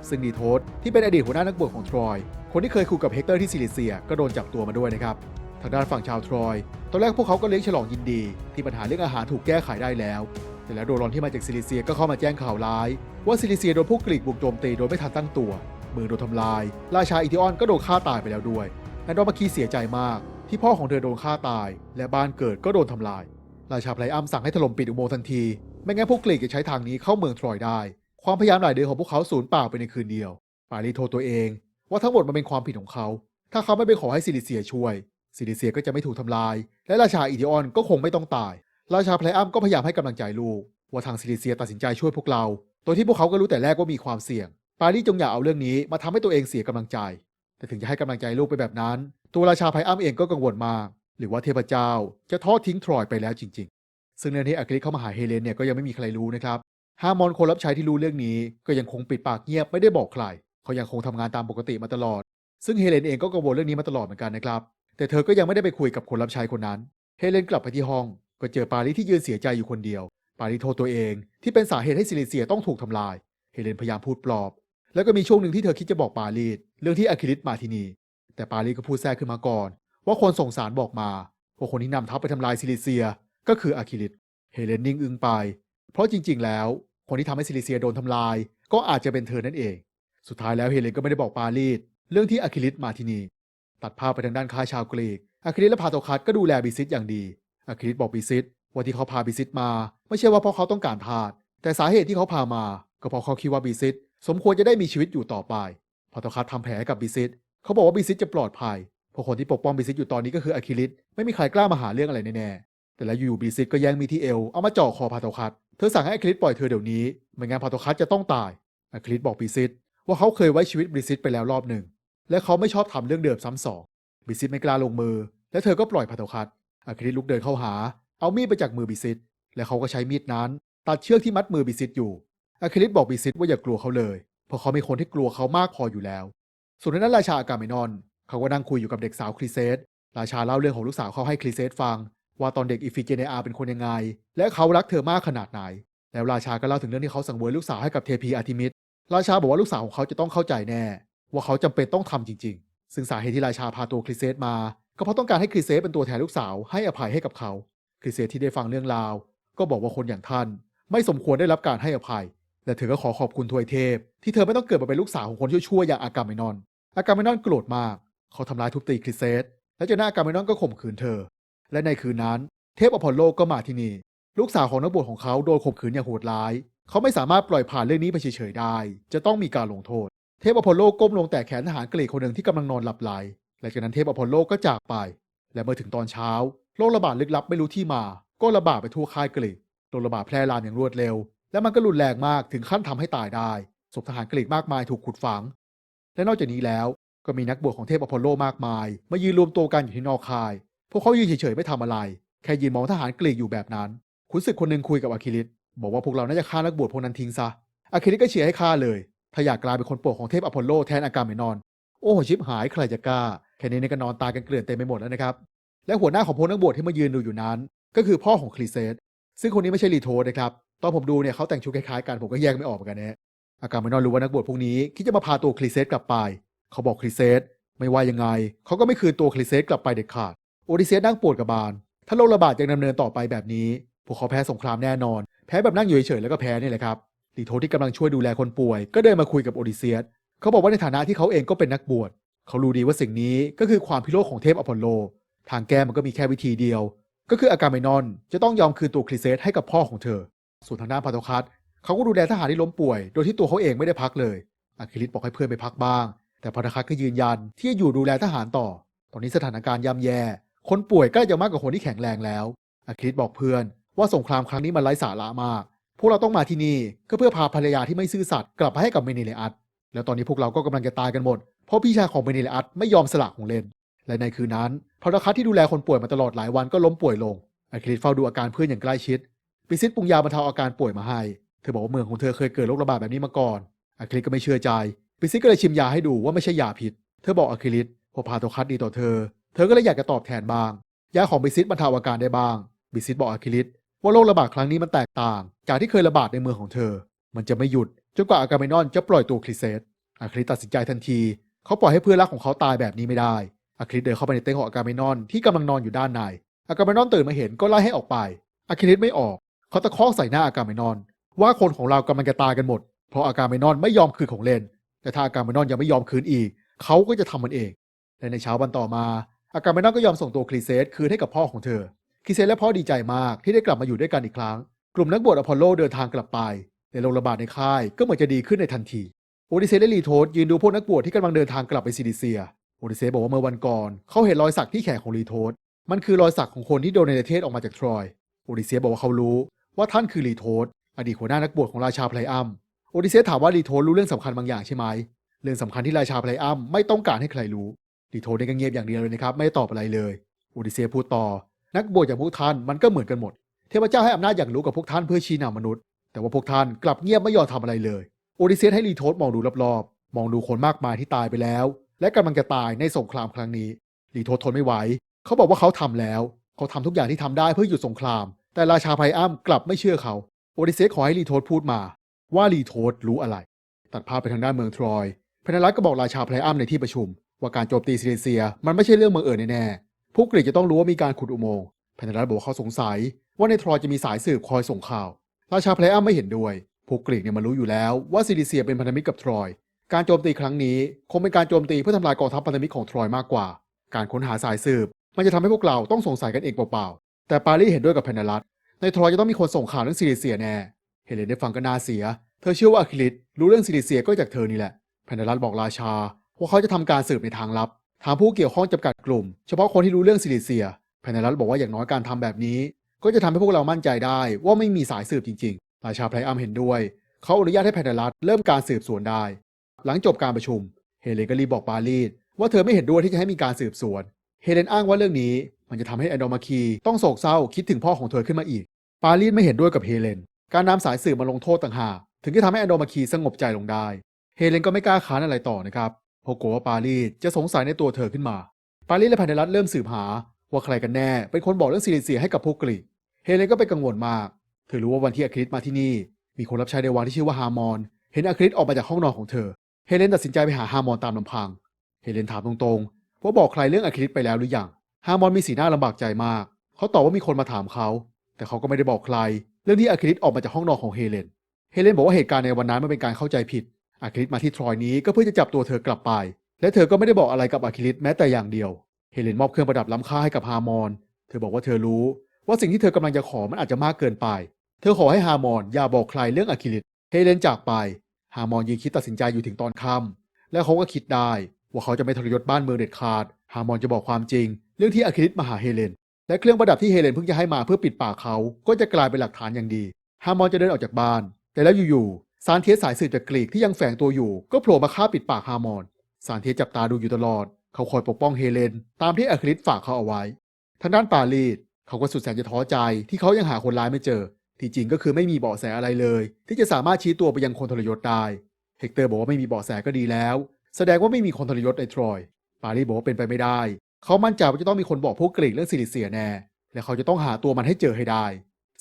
ซึ่งดีโทสที่เป็นอดีตหัวหน้านักบวชของทรอย คนที่เคยคุยกับเฮกเตอร์ที่ซิลิเซียก็โดนจับตัวมาด้วยนะครับ ทางด้านฝั่งชาวทรอย ตอนแรกพวกเขาก็เลี้ยงฉลองยินดี ที่ปัญหาเรื่องอาหารถูกแก้ไขได้แล้ว แต่แล้วโดรอนที่มาจากซิลิเซียก็เข้ามาแจ้งข่าวร้าย ว่าซิลิเซียโดนพวกกรีกบุกโจมตีโดยไม่ทันตั้งตัว เมืองโดนทำลาย ราชาอิทิออนก็โดนฆ่าตายไปแล้วด้วยแอนดรอมาคีเสียใจมากที่พ่อของเธอโดนฆ่าตาย และบ้านเกิดก็โดนทำลาย ราชาไพรอัมสั่งให้ถล่มปิดอุโมงค์ทันที ไม่งั้นพวกกรีกจะใช้ทางนี้เข้าเมืองทรอยได้ ความพยายามหลายเดือนของพวกเขาสูญเปล่าไปในคืนเดียว ปารีโทษตัวเอง ว่าทั้งหมดมันเป็นความผิดของเขา ถ้าเขาไม่ไปขอให้ซิลิเซียช่วย ซิลิเซียก็จะไม่ถูกทำลาย และราชาอิทิออนก็คงไม่ต้องตาย ราชาไพรอัมก็พยายามให้กำลังใจลูก ว่าทางซิลิเซียตัดสินใจช่วยพวกเรา โดยที่พวกเขาก็รู้แต่แรกว่ามีความเสี่ยง ปารีจงอย่าเอาเรื่องนี้มาทำให้ตัวเองเสียกำลังใจ แต่ถึงจะให้กำลังใจลูกไปแบบนั้น ตัวราชาไพรอัมเองก็กังวลมาก หรือว่าเทพเจ้าจะทอดทิ้งทรอยไปแล้วจริง ๆ ซึ่งเรื่องที่อักริสเข้ามาหาเฮเลนเนี่ยก็ยังไม่มีใครรู้นะครับ ฮามอนคนรับใช้ที่รู้เรื่องนี้ ก็ยังคงปิดปากเงียบไม่ได้บอกใคร เขายังคงทำงานตามปกติมาตลอด ซึ่งเฮเลนเองก็กังวลเรื่องนี้มาตลอดเหมือนกันนะครับ แต่เธอก็ยังไม่ได้ไปคุยกับคนรับใช้คนนั้น เฮเลนกลับไปที่ห้อง ก็เจอปารีที่ยืนเสียใจอยู่คนเดียว ปารีโทษตัวเอง ที่เป็นสาเหตุให้ซิลิเซียต้องถูกทำลาย เฮเลนพยายามพูดปลอบ แล้วก็มีช่วงหนึ่งที่เธอคิดจะบอกปารีสเรื่องที่อะคิลิสมาที่นี่ แต่ปารีสก็พูดแทรกขึ้นมาก่อน ว่าคนส่งสารบอกมาว่าคนที่นำทัพไปทำลายซิลิเซีย ก็คืออะคิลิสเฮเลนนิ่งอึ้งไป เพราะจริง ๆ แล้ว คนที่ทำให้ซิลิเซียโดนทำลาย ก็อาจจะเป็นเธอนั่นเอง สุดท้ายแล้วเฮเลนก็ไม่ได้บอกปารีสเรื่องที่อะคิลิสมาที่นี่ตัดภาพไปทางด้านค้าชาวกรีกอะคิลิสและพาโตคัสก็ดูแลบิซิสอย่างดีอะคิลิสบอกบิซิสว่าที่เขาพาบิซิสมา ไม่ใช่ว่าเพราะเขาต้องการทาสแต่สาเหตุที่เขาพามา ก็เพราะเขาคิดว่าบิซิสสมควรจะได้มีชีวิตอยู่ต่อไปพาโตคัสทำแผลให้กับบิซิสเขาบอกว่าบิซิสจะปลอดภัยเพราะคนที่ปกป้องบิซิสอยู่ตอนนี้ก็คืออะคิลิสไม่มีใครกล้ามาหาเรื่องอะไรแน่ๆแต่แล้วอยู่ๆบิซิสก็แย่งมีที่เอวเอามาจ่อคอพาโตคัส เธอสั่งให้อคลิสปล่อยเธอเดี๋ยวนี้ไม่งั้นพาโตคัสจะต้องตายอคลิสบอกบิซิสว่าเขาเคยไว้ชีวิตบิซิสไปแล้วรอบหนึ่ง และเขาไม่ชอบทำเรื่องเดิมซ้ำสองบิซิสไม่กล้าลงมือ และเธอก็ปล่อยพาโตคัสอาคริสลุกเดินเข้าหา เอามีดไปจากมือบิซิสและเขาก็ใช้มีดนั้น ตัดเชือกที่มัดมือบิซิสอยู่อาคริสบอกบิซิสว่าอย่ากลัวเขาเลยเพราะเขาเป็นคนที่กลัวเขามากพออยู่แล้ว ส่วนนั้นราชาอากาเมนอน เขาก็นั่งคุยอยู่กับเด็กสาวคริเซสราชาเล่าเรื่องของลูกสาวเขาให้คริเซสฟัง ว่าตอนเด็กอิฟิเจเนอาเป็นคนยังไง และเขารักเธอมากขนาดไหน แล้วราชาก็เล่าถึงเรื่องที่เขาสังเวยลูกสาวให้กับเทพีอาร์ทิมิสราชาบอกว่าลูกสาวของเขาจะต้องเข้าใจแน่ ว่าเขาจำเป็นต้องทำจริง ๆ ซึ่งสาเหตุที่ราชาพาตัวคริเซสมา ก็เพราะต้องการให้คริเซสเป็นตัวแทนลูกสาวให้อภัยให้กับเขา คริเซสที่ได้ฟังเรื่องราว ก็บอกว่าคนอย่างท่าน ไม่สมควรได้รับการให้อภัย และเธอก็ขอขอบคุณทวยเทพ ที่เธอไม่ต้องเกิดมาเป็นลูกสาวของคนชั่วๆอย่างอากาเมนอน อากาเมนอนโกรธมาก เขาทำร้ายทุบตีคริเซสและเจาหน้าอากาเมนอนก็ข่มขืนเธอ และในคืนนั้นเทพอพอลโลก็มาที่นี่ ลูกสาวของนักบวชของเขาโดนข่มขืนอย่างโหดร้าย เขาไม่สามารถปล่อยผ่านเรื่องนี้ไปเฉยๆได้ จะต้องมีการลงโทษ เทพอพอลโลก้มลงแต่แขนทหารกรีกคนหนึ่งที่กำลังนอนหลับไหลและจากนั้นเทพอพอลโลก็จากไป และเมื่อถึงตอนเช้าโรคระบาดลึกลับไม่รู้ที่มา ก็ระบาดไปทั่วค่ายกรีกโรคระบาดแพร่ลามอย่างรวดเร็ว และมันก็รุนแรงมากถึงขั้นทำให้ตายได้ศพทหารกรีกมากมายถูกขุดฝัง และนอกจากนี้แล้วก็มีนักบวชของเทพอพอลโลมากมาย มายืนรวมตัวกันอยู่ที่นอกค่าย พวกเขายืนเฉยๆไม่ทำอะไร แค่ยืนมองทหารกรีกอยู่แบบนั้น ขุนศึกคนหนึ่งคุยกับอะคิลิสบอกว่าพวกเราน่าจะฆ่านักบวชพวกนั้นทิ้งซะอะคิลิสก็เชียร์ให้ฆ่าเลย ถ้าอยากกลายเป็นคนโปรดของเทพอพอลโลแทนอากาเมนอน โอ้โหชิบหายใครจะกล้า แค่นี้นี่ก็นอนตายกันเกลื่อนเต็มไปหมดแล้วนะครับ และหัวหน้าของพวกนักบวชที่มายืนดูอยู่นั้น ก็คือพ่อของคลีเซสซึ่งคนนี้ไม่ใช่ลีโทสนะครับ ตอนผมดูเนี่ยเขาแต่งชุดคล้ายๆกันผมก็แยกไม่ออกเหมือนกันนะอากาเมนอนรู้ว่านักบวชพวกนี้คิดจะมาพาตัวคลีเซสกลับไป เขาบอกคลีเซสไม่ว่ายังไงเขาก็ไม่คืนตัวคลีเซสกลับไปเด็ดขาด โอดิเซียสนั่งปวดกับบานถ้าโรคระบาดยังดำเนินต่อไปแบบนี้ พวกเขาแพ้สงครามแน่นอน แพ้แบบนั่งอยู่เฉยๆแล้วก็แพ้นี่แหละครับลีโทที่กำลังช่วยดูแลคนป่วย ก็เดินมาคุยกับโอดิเซียสเขาบอกว่าในฐานะที่เขาเองก็เป็นนักบวชเขารู้ดีว่าสิ่งนี้ก็คือความพิโรธของเทพอพอลโล ทางแก้มันก็มีแค่วิธีเดียว ก็คืออากาเมนอนจะต้องยอมคืนตัวคลีเซสให้กับพ่อของเธอ ส่วนทางด้านพาโตคัสเขาก็ดูแลทหารที่ล้มป่วย โดยที่ตัวเขาเองไม่ได้พักเลยอะคิลิสบอกให้เพื่อนไปพักบ้าง แต่พาโตคัสก็ยืนยันที่จะอยู่ดูแลทหารต่อ ตอนนี้สถานการณ์ย่ำแย่ คนป่วยใกล้จะมากกว่าคนที่แข็งแรงแล้วอคิลิสบอกเพื่อนว่าสงครามครั้งนี้มันไร้สาระมาก พวกเราต้องมาที่นี่ก็เพื่อพาภรรยาที่ไม่ซื่อสัตย์กลับมาให้กับเมเนเลอัสแล้วตอนนี้พวกเราก็กำลังจะตายกันหมด เพราะพี่ชายของเมเนเลอัสไม่ยอมสละของเล่น และในคืนนั้นพาราคัสที่ดูแลคนป่วยมาตลอดหลายวันก็ล้มป่วยลงอคิลิสเฝ้าดูอาการเพื่อนอย่างใกล้ชิดปิซิสปรุงยาบรรเทาอาการป่วยมาให้ เธอบอกว่าเมืองของเธอเคยเกิดโรคระบาดแบบนี้มาก่อนอคิลิสก็ไม่เชื่อใจปิซิสก็เลยชิมยาให้ดูว่าไม่ใช่ยาพิษ เธอบอกอคิลิสพอพาโตคัสดีต่อเธอ เธอก็เลยอยากจะตอบแทนบ้าง ยาของบิซิสบรรเทาอาการได้บ้าง บิซิสบอกอะคิลิสว่าโรคระบาดครั้งนี้มันแตกต่าง จากที่เคยระบาดในเมืองของเธอ มันจะไม่หยุดจนกว่าอากาเมนอนจะปล่อยตัวคลิเซสอาคิลิสตัดสินใจทันที เขาปล่อยให้เพื่อนรักของเขาตายแบบนี้ไม่ได้ อาคิลิสเดินเข้าไปในเต็นท์ของอากาเมนอนที่กำลังนอนอยู่ด้านใน อากาเมนอนตื่นมาเห็นก็ไล่ให้ออกไป อาคิลิสไม่ออก เขาตะคอกใส่หน้าอากาเมนอน ว่าคนของเรากำลังจะตายกันหมด เพราะอากาเมนอนไม่ยอมคืนของเล่น แต่ถ้าอากาเมนอนยังไม่ยอมคืนอีก เขาก็จะทำมันเองและในเช้าวันต่อมา อากาเมนอนก็ยอมส่งตัวคลีเซสคืนให้กับพ่อของเธอคลีเซสและพ่อดีใจมากที่ได้กลับมาอยู่ด้วยกันอีกครั้ง กลุ่มนักบวชอพอลโลเดินทางกลับไปในโรงระบาดในค่ายก็เหมือนจะดีขึ้นในทันที โอดิเซสและลีโทสยืนดูพวกนักบวชที่กำลังเดินทางกลับไปซิลิเซีย โอดิเซสบอกว่าเมื่อวันก่อนเขาเห็นรอยสักที่แขนของลีโทส มันคือรอยสักของคนที่โดนในประเทศออกมาจากทรอย โอดิเซสบอกว่าเขารู้ว่าท่านคือลีโทสอดีตหัวหน้านักบวชของราชาไพลอัม โอดิเซสถามว่าลีโทสรู้เรื่องสำคัญบางอย่างใช่ไหม เรื่องสำคัญที่ราชาไพลอัมไม่ต้องการให้ใครรู้ ลีโทสได้ก็เงียบอย่างเดียวเลยนะครับ ไม่ตอบอะไรเลยโอดิเซสพูดต่อ นักบวชอย่างพวกท่านมันก็เหมือนกันหมด เทพเจ้าให้อำนาจอย่างรู้กับพวกท่านเพื่อชี้นำมนุษย์ แต่ว่าพวกท่านกลับเงียบไม่ยอมทำอะไรเลยโอดิเซสให้ลีโทสมองดูรอบๆ มองดูคนมากมายที่ตายไปแล้ว และกำลังจะตายในสงครามครั้งนี้ลีโทสทนไม่ไหวเขาบอกว่าเขาทำแล้ว เขาทำทุกอย่างที่ทำได้เพื่อหยุดสงคราม แต่ราชาไพรอัมกลับไม่เชื่อเขาโอดิเซสขอให้ลีโทสพูดมา ว่าลีโทสรู้อะไร ตัดภาพไปทางด้านเมืองทรอยพนนัสก็บอกราชาไพรอัมในที่ประชุม ว่าการโจมตีซิลิเซีย มันไม่ใช่เรื่องบังเอิญแน่ๆ ผู้กรีกจะต้องรู้ว่ามีการขุดอุโมงค์เพนนัสบอกเขาสงสัย ว่าในทรอยจะมีสายสืบคอยส่งข่าว ราชาไพรอัมไม่เห็นด้วยพวกกรีกเนี่ยมันรู้อยู่แล้วว่าซิลิเซียเป็นพันธมิตรกับทรอย การโจมตีครั้งนี้คงเป็นการโจมตีเพื่อทำลายกองทัพพันธมิตรของทรอยมากกว่า การค้นหาสายสืบ มันจะทำให้พวกเราต้องสงสัยกันเองเปล่าๆ แต่ปารีสเห็นด้วยกับเพนนัสในทรอยจะต้องมีคนส่งข่าวเรื่องซิลิเซียแน่เฮเลนได้ฟังก็น่าเสีย เธอเชื่อว่าอะคิลิสรู้เรื่องซิลิเซียก็จากเธอนี่แหละแพนเดลัสบอกราชา ว่าเขาจะทำการสืบในทางลับ ถามผู้เกี่ยวข้องจำกัดกลุ่ม เฉพาะคนที่รู้เรื่องซิลิเซียแพนเดลัสบอกว่าอย่างน้อยการทำแบบนี้ ก็จะทำให้พวกเรามั่นใจได้ว่าไม่มีสายสืบจริงๆ ราชาไพรอัมเห็นด้วย เขาอนุญาตให้แพนเดลัสเริ่มการสืบสวนได้ หลังจบการประชุม เฮเลนก็รีบบอกปารีสว่าเธอไม่เห็นด้วยที่จะให้มีการสืบสวน เฮเลนอ้างว่าเรื่องนี้ มันจะทำให้แอนโดมาคีต้องโศกเศร้าคิดถึงพ่อของเธอขึ้นมาอีก ปารีสไม่เห็นด้วยกับเฮเลน การนำสายสืบมาลงโทษต่างหาก ถึงจะทำให้แอนโดมาคีสงบใจลงได้ เฮเลนก็ไม่กล้าค้านอะไรต่อนะครับ พราะกลัวว่าปารีสจะสงสัยในตัวเธอขึ้นมา ปารีสและพันเดลัสเริ่มสืบหา ว่าใครกันแน่เป็นคนบอกเรื่องซิลิเซียให้กับพวกกรีกเฮเลนก็เป็นกังวลมาก เธอรู้ว่าวันที่อะคริสมาที่นี่ มีคนรับใช้ในวังที่ชื่อว่าฮามอน เห็นอะคริสออกมาจากห้องนอนของเธอ เฮเลนตัดสินใจไปหาฮามอนตามลำพัง เฮเลนถามตรงๆ ว่าบอกใครเรื่องอะคริสไปแล้วหรือยัง ฮามอนมีสีหน้าลำบากใจมาก เขาตอบว่ามีคนมาถามเขา แต่เขาก็ไม่ได้บอกใคร เรื่องที่อะคริสออกมาจากห้องนอนของเฮเลน เฮเลนบอกว่าเหตุการณ์ในวันนั้นมันเป็นการเข้าใจผิด อะคริสมาที่ทรอยนี้ก็เพื่อจะจับตัวเธอกลับไป และเธอก็ไม่ได้บอกอะไรกับอะคริสแม้แต่อย่างเดียว เฮเลนมอบเครื่องประดับล้ำค่าให้กับฮามอน เธอบอกว่าเธอรู้ ว่าสิ่งที่เธอกำลังจะขอมันอาจจะมากเกินไป เธอขอให้ฮามอนอย่าบอกใครเรื่องอะคริสเฮเลนจากไป ฮามอนยืนคิดตัดสินใจอยู่ถึงตอนค่ำและเขาก็คิดได้ ว่าเขาจะไม่ทรยศบ้านเมืองเด็ดขาด ฮามอนจะบอกความจริง เรื่องที่อะคริสมาหาเฮเลน และเครื่องประดับที่เฮเลนเพิ่งจะให้มาเพื่อปิดปากเขา ก็จะกลายเป็นหลักฐานอย่างดี ฮามอนจะเดินออกจากบ้าน แต่แล้วอยู่ ซานเทียสสายสืบจากกรีกที่ยังแฝงตัวอยู่ ก็โผล่มาฆ่าปิดปากฮามอน ซานเทียสจับตาดูอยู่ตลอด เขาคอยปกป้องเฮเลน ตามที่อะคริสฝากเขาเอาไว้ ทางด้านปารีสเขาก็สุดแสนจะท้อใจที่เขายังหาคนร้ายไม่เจอ ที่จริงก็คือไม่มีเบาะแสอะไรเลย ที่จะสามารถชี้ตัวไปยังคนทรยศได้ เฮกเตอร์บอกว่าไม่มีเบาะแสก็ดีแล้ว แสดงว่าไม่มีคนทรยศในทรอย ปารีสบอกว่าเป็นไปไม่ได้ เขามั่นใจว่าจะต้องมีคนบอกพวกกรีกเรื่องซิลิเซียแน่ และเขาจะต้องหาตัวมันให้เจอให้ได้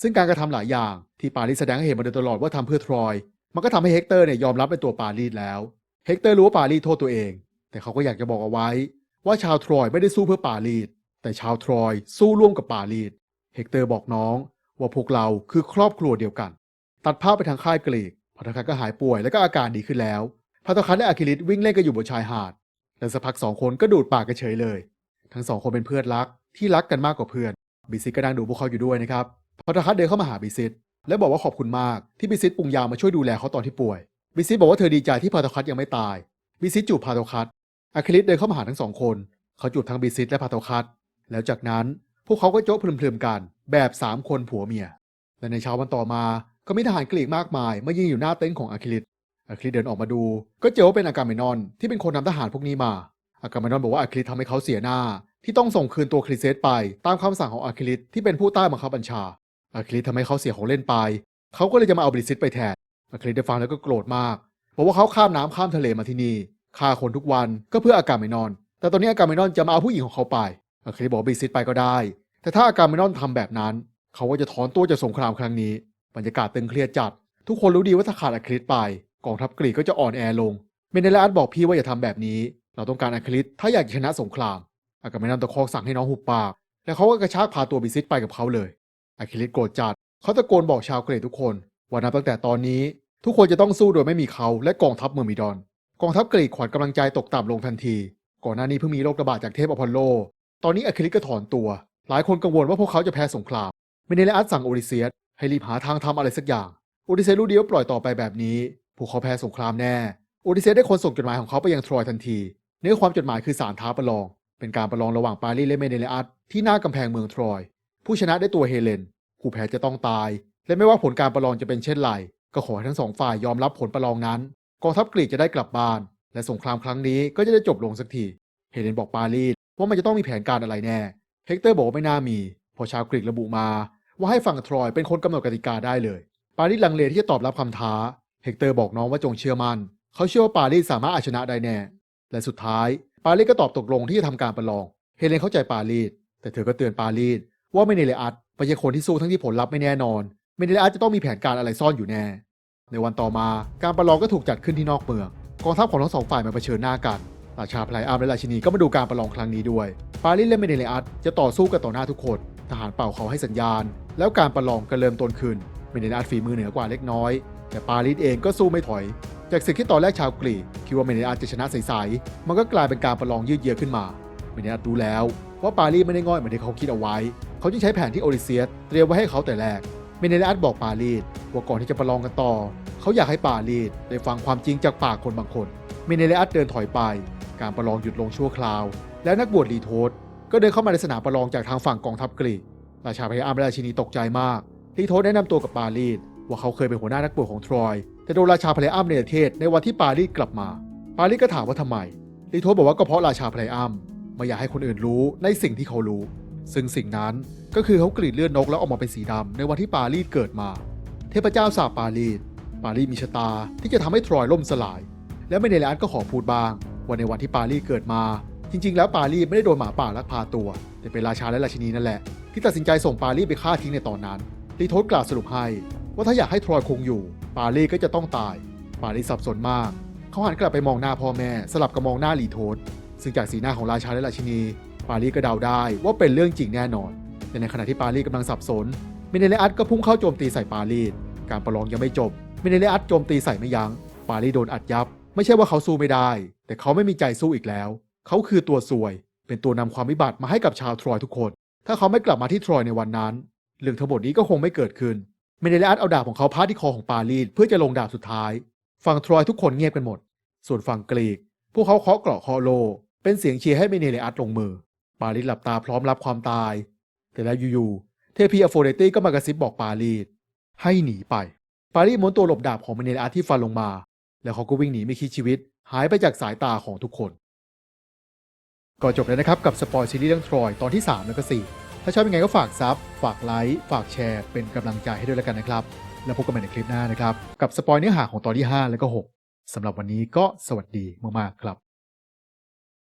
ซึ่งการกระทำหลายอย่างที่ปารีสแสดงให้เห็นมาโดยตลอดว่าทำเพื่อทรอย มันก็ทำให้เฮกเตอร์เนี่ยยอมรับในตัวปารีสแล้ว เฮกเตอร์รู้ว่าปารีสโทษตัวเอง แต่เขาก็อยากจะบอกเอาไว้ ว่าชาวทรอยไม่ได้สู้เพื่อปารีส แต่ชาวทรอยสู้ร่วมกับปารีส เฮกเตอร์บอกน้อง ว่าพวกเราคือครอบครัวเดียวกัน ตัดภาพไปทางค่ายกรีกพัทคัสก็หายป่วยแล้วก็อาการดีขึ้นแล้วพัทคัสและอะคิลิสวิ่งเล่นกันอยู่บนชายหาดแล้วสักพักสองคนก็ดูดปากกันเฉยเลย ทั้งสองคนเป็นเพื่อนรักที่รักกันมากกว่าเพื่อน บิซิสก็นั่งดูพวกเขาอยู่ด้วยนะครับพัทคัสเดินเข้ามาหาบิซิส และบอกว่าขอบคุณมากที่บิซิสปรุงยามาช่วยดูแลเขาตอนที่ป่วย บิซิสบอกว่าเธอดีใจที่พาโทคัสยังไม่ตาย บิซิสจูบพาโทคัสอะคิลิสเดินเข้ามาหาทั้งสองคน เขาจูบทั้งบิซิสและพาโทคัสแล้วจากนั้นพวกเขาก็โจ๊ะพลึมๆกัน แบบสามคนผัวเมีย และในเช้าวันต่อมาก็มีทหารกรีกมากมายมายืนอยู่หน้าเต็นท์ของอะคิลิสอะคิลิสเดินออกมาดู ก็เจอว่าเป็นอากาเมนอนที่เป็นคนนำทหารพวกนี้มา อากาเมนอนบอกว่าอะคิลิสทำให้เขาเสียหน้า ที่ต้องส่งคืนตัวคริเซสไปตามคำสั่งของอะคิลิสที่เป็นผู้ใต้บังคับบัญชา อะคิลิสทำให้เขาเสียของเล่นไป เขาก็เลยจะมาเอาบริซิสไปแทนอะคิลิสได้ฟังแล้วก็โกรธมาก บอกว่าเขาข้ามน้ำข้ามทะเลมาที่นี่ฆ่าคนทุกวันก็เพื่ออากาเมนอน แต่ตอนนี้อากาเมนอนจะมาเอาผู้หญิงของเขาไปอะคิลิสบอกบริซิสไปก็ได้ แต่ถ้าอากาเมนอนทำแบบนั้น เขาก็จะถอนตัวจากสงครามครั้งนี้ บรรยากาศตึงเครียดจัด ทุกคนรู้ดีว่าถ้าขาดอะคริสไป กองทัพกรีกก็จะอ่อนแอลง เมเนลอัสบอกพี่ว่าอย่าทำแบบนี้ เราต้องการอะคลิสถ้าอยากชนะสงคราม อากาเมนอนตะคอกสั่งให้น้องหุบปาก แล้วเขาก็กระชากพาตัวบิซิสไปกับเขาเลย อะคิลิสโกรธจัดเขาตะโกนบอกชาวเกรดทุกคนว่านับตั้งแต่ตอนนี้ทุกคนจะต้องสู้โดยไม่มีเขาและกองทัพเมอร์มิดอน กองทัพกรีกขวัญกำลังใจตกต่ำลงทันที ก่อนหน้านี้เพิ่งมีโรคระบาดจากเทพอพอลโล ตอนนี้อะคิลิสก็ถอนตัว หลายคนกังวลว่าพวกเขาจะแพ้สงครามเมเนเลอัสสั่งโอริเซียสให้รีบหาทางทำอะไรสักอย่างโอดิเซียสรู้ดีว่าปล่อยต่อไปแบบนี้พวกเขาแพ้สงครามแน่โอดิเซียสได้คนส่งจดหมายของเขาไปยังทรอยทันที เนื้อความจดหมายคือสารท้าประลอง เป็นการประลองระหว่างปารีสและเมเนเลอัสที่หน้ากำแพงเมืองทรอย ผู้ชนะได้ตัวเฮเลน ผู้แพ้จะต้องตาย และไม่ว่าผลการประลองจะเป็นเช่นไร ก็ขอให้ทั้งสองฝ่ายยอมรับผลประลองนั้นกองทัพกรีกจะได้กลับบ้าน และสงครามครั้งนี้ก็จะได้จบลงสักทีเฮเลนบอกปารีสว่ามันจะต้องมีแผนการอะไรแน่เฮกเตอร์บอกว่าไม่น่ามีพอชาวกรีกระบุมา ว่าให้ฝั่งทรอยเป็นคนกำหนดกติกาได้เลย ปารีสลังเลที่จะตอบรับคำท้าเฮกเตอร์บอกน้องว่าจงเชื่อมัน่นเขาเชื่อว่าปารีสสามารถเอาชนะได้แน่ และสุดท้าย ปารีสก็ตอบตกลงที่จะทำการประลอง เฮเลนเข้าใจปารีสแต่เธอก็เตือนปารีส ว่าเมเนเลอัสไม่ใช่คนที่สู้ทั้งที่ผลลัพธ์ไม่แน่นอน เมเนเลอัสจะต้องมีแผนการอะไรซ่อนอยู่แน่ ในวันต่อมาการประลองก็ถูกจัดขึ้นที่นอกเมืองกองทัพของทั้งสองฝ่ายมาเผชิญหน้ากัน ราชาพลายอาร์มและราชินีก็มาดูการประลองครั้งนี้ด้วยปารีสและเมเนเลอัสจะต่อสู้กันต่อหน้าทุกคนทหารเป่าเขาให้สัญญาณ แล้วการประลองก็เริ่มต้นขึ้นเมเนเลอัสฝีมือเหนือกว่าเล็กน้อย แต่ปารีสเองก็สู้ไม่ถอย จากสิ่งที่ตอนแรกชาวกรีกคิดว่าเมเนเลอัสจะชนะใสๆมันก็กลายเป็นการประลองยืดเยื้อขึ้นมาเมเนเลอัสรู้แล้วว่าปารีสไม่ได้ง่อยเหมือนที่เขาคิดเอาไว้ เขาจึงใช้แผนที่โอริเซียสเตรียมไว้ให้เขาแต่แรกเมเนเลอัสบอกปารีสว่าก่อนที่จะประลองกันต่อ เขาอยากให้ปารีสได้ฟังความจริงจากปากคนบางคนเมเนเลอัสเดินถอยไป การประลองหยุดลงชั่วคราว แล้วนักบวชลีโทสก็เดินเข้ามาในสนามประลองจากทางฝั่งกองทัพกรีกราชาพยายามและราชินีตกใจมากลีโทสแนะนำตัวกับปารีสว่าเขาเคยเป็นหัวหน้านักบวชของทรอย แต่โดนราชาพลาอัมในประเทศในวันที่ปารีสกลับมา ปารีสก็ถามว่าทำไมลีโทสบอกว่าก็เพราะราชาพลาอัมไม่อยากให้คนอื่นรู้ในสิ่งที่เขารู้ ซึ่งสิ่งนั้นก็คือเขากรีดเลือดนกแล้วออกมาเป็นสีดำในวันที่ปารีสเกิดมา เทพเจ้าสาปปารีสปารีสมีชะตาที่จะทำให้ทรอยล่มสลาย และเมเนเลอัสก็ขอพูดบ้างว่าในวันที่ปารีสเกิดมา จริง ๆ แล้วปารีสไม่ได้โดนหมาป่าลักพาตัว แต่เป็นราชาและราชินีนั่นแหละ ที่ตัดสินใจส่งปารีสไปฆ่าทิ้งในตอนนั้นลีโทสกล่าวสรุปให้ ว่าถ้าอยากให้ทรอยคงอยู่ ปารีสก็จะต้องตาย ปารีสสับสนมาก เขาหันกลับไปมองหน้าพ่อแม่ สลับกับมองหน้าลีโทสซึ่งจากสีหน้าของราชาและราชินี ปารีสก็เดาได้ว่าเป็นเรื่องจริงแน่นอน แต่ในขณะที่ปารีสกำลังสับสน เมเนเลอัสก็พุ่งเข้าโจมตีใส่ปารีสการประลองยังไม่จบ เมเนเลอัสโจมตีใส่ไม่ยัง้ง ปารีสโดนอัดยับ ไม่ใช่ว่าเขาสู้ไม่ได้ แต่เขาไม่มีใจสู้อีกแล้ว เขาคือตัวซวย เป็นตัวนำความวิบัติมาให้กับชาวทรอยทุกคน ถ้าเขาไม่กลับมาที่ทรอยในวันนั้น เรื่องทั้งหมดนี้ก็คงไม่เกิดขึ้น เมเนเลอัสเอาดาบของเขาพาดที่คอของปารีสเพื่อจะลงดาบสุดท้าย ฝั่งทรอยทุกคนเงียบกันหมด ส่วนฝั่งกรีก พวกเขาเคาะเกราะคาะโล เป็นเสียงเชียร์ให้เมเนเลอัสลงมือ ปารีสหลับตาพร้อมรับความตาย แต่แล้วอยู่ๆเทพีอโฟเดตี้ก็มากระซิบบอกปารีสให้หนีไป ปารีสม้วนตัวหลบดาบของเมเนเลอัสที่ฟันลงมา แล้วเขาก็วิ่งหนีไม่คิดชีวิต หายไปจากสายตาของทุกคนก็จบแล้วนะครับ กับสปอยซีรีส์เรื่องทรอยตอนที่ 3 แล้วก็ 4 ถ้าชอบยังไงก็ฝากซับ ฝากไลค์ ฝากแชร์ เป็นกำลังใจให้ด้วยแล้วกันนะครับ แล้วพบกันใหม่ในคลิปหน้านะครับ กับสปอยเนื้อหาของตอนที่ 5 แล้วก็ 6สำหรับวันนี้ก็สวัสดีมากๆครับ